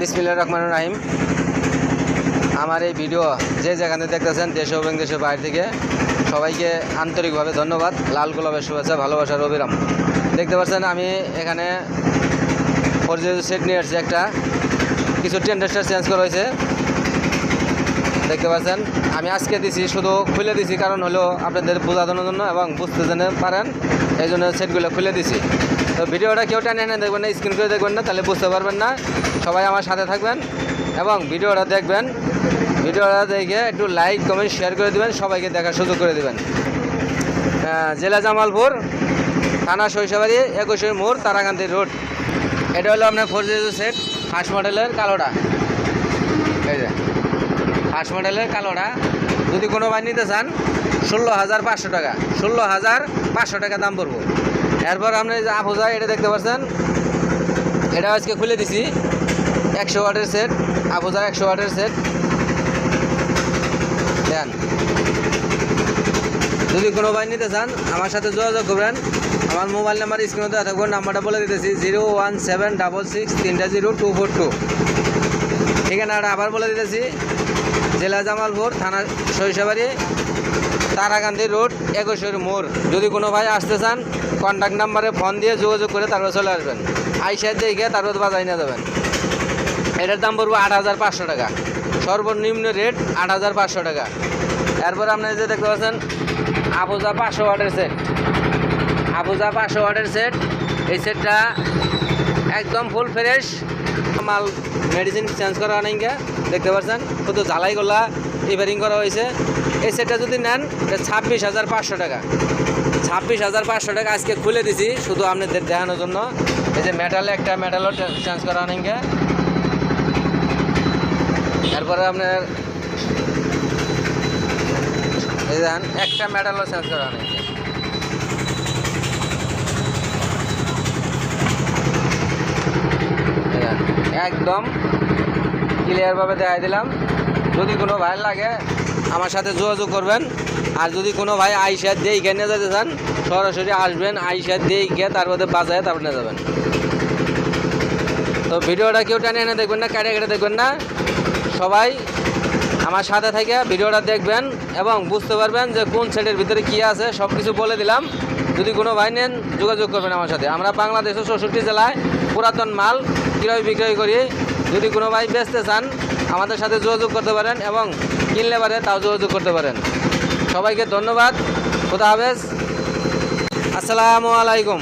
বিসমিল্লা রহমান রাহিম। আমার এই ভিডিও যে যেখানে দেখতেছেন দেশ এবং দেশের বাইরে থেকে, সবাইকে আন্তরিকভাবে ধন্যবাদ। লাল গোলাপের শুভেচ্ছা, ভালোবাসার অবিরাম। দেখতে পাচ্ছেন, আমি এখানে ফোরজি সেট নিয়ে আসছি একটা। কিছু টেন্ডারটা চেঞ্জ করা হয়েছে। দেখতে পাচ্ছেন, আমি আজকে দিছি, শুধু খুলে দিছি, কারণ হলো আপনাদের বোঝানোর জন্য এবং বুঝতে যেন পারেন, এই জন্য সেটগুলো খুলে দিছি। তো ভিডিওটা কেউ টেনে এনে দেখবেন না স্ক্রিন করে দেখবেন না, তাহলে বুঝতে পারবেন না। সবাই আমার সাথে থাকবেন এবং ভিডিওটা দেখবেন। ভিডিওটা দেখে একটু লাইক কমেন্ট শেয়ার করে দেবেন, সবাইকে দেখার সুযোগ করে দেবেন। জেলা জামালপুর, থানা শৈশবাড়ি একুশে মোড় তারাকান্তি রোড। এটা হলো আপনার ফোর জি সেট ফার্স্ট মডেলের কালোটা এই যে ফার্স্ট মডেলের কালোটা যদি কোনো ভাই নিতে চান, ষোলো হাজার পাঁচশো টাকা, ষোলো হাজার পাঁচশো টাকা দাম পড়ব। এরপর আপনি যে আফোজা এটা দেখতে পাচ্ছেন। এটা আজকে খুলে দিছি। একশো ওয়াটের সেট আফোজা একশো ওয়াটের সেট। দেন। যদি কোনো ভাই নিতে চান, আমার সাথে যোগাযোগ করবেন। আমার মোবাইল নাম্বার স্ক্রিনে দেওয়া থাকবে, নাম্বারটা বলে দিতেছি, zero one seven double six তিনটা জিরো টু ফোর টু। ঠিকানাটা আবার বলে দিতেছি, জেলা জামালপুর, থানা শৈশবাড়ি তারাকান্দি রোড, একুশের মোড়। যদি কোনো ভাই আসতে চান কন্ট্যাক্ট নাম্বারে ফোন দিয়ে যোগাযোগ করে তারপর চলে আসবেন। আইসার দেখে তারপর বাজাই না যাবেন। এটার দাম পড়ব আট হাজার পাঁচশো টাকা। সর্বনিম্ন রেট আট হাজার পাঁচশো টাকা। এরপর আপনি যে দেখতে পাচ্ছেন আবুজা পাঁচশো ওয়াটের সেট আবুজা পাঁচশো ওয়াটের সেট এই সেটটা একদম ফুল ফ্রেশ মাল মেডিসিন চেঞ্জ করা অনেক দেখতে পাচ্ছেন শুধু ঝালাইগুলা রিপেয়ারিং করা হয়েছে। এই সেটটা যদি নেন ছাব্বিশ হাজার পাঁচশো টাকা। ছাব্বিশ হাজার পাঁচশো টাকা আজকে খুলে দিছি, শুধু আপনাদের দেখানোর জন্য। এই যে মেটালে একটা মেটালও চেঞ্জ করা অনেক তারপরে আপনার দেন একটা মেডালও চেঞ্জ করা নেই একদম ক্লিয়ারভাবে দেখাই দিলাম। যদি কোনো ভাই লাগে আমার সাথে যোগাযোগ করবেন। আর যদি কোনো ভাই আইসার দিয়ে এখানে যেতে চান, সরাসরি আসবেন আইসার দিয়ে গিয়ে তারপরে বাজায় তারপরে নিয়ে যাবেন। তো ভিডিওটা কেউ টানে এনে দেখবেন না, কেটে কেটে দেখবেন না। সবাই আমার সাথে থেকে ভিডিওটা দেখবেন এবং বুঝতে পারবেন যে কোন সেটের ভিতরে কী আছে সব কিছু বলে দিলাম। যদি কোনো ভাই নেন, যোগাযোগ করবেন আমার সাথে। আমরা বাংলাদেশের চৌষট্টি জেলায় পুরাতন মাল ক্রয় বিক্রয় করি। যদি কোনো ভাই বেচতে চান, আমাদের সাথে যোগাযোগ করতে পারেন এবং কিনলে পারে তাও যোগাযোগ করতে পারেন। সবাইকে ধন্যবাদ। খোদা হাফেজ। আসসালামু আলাইকুম।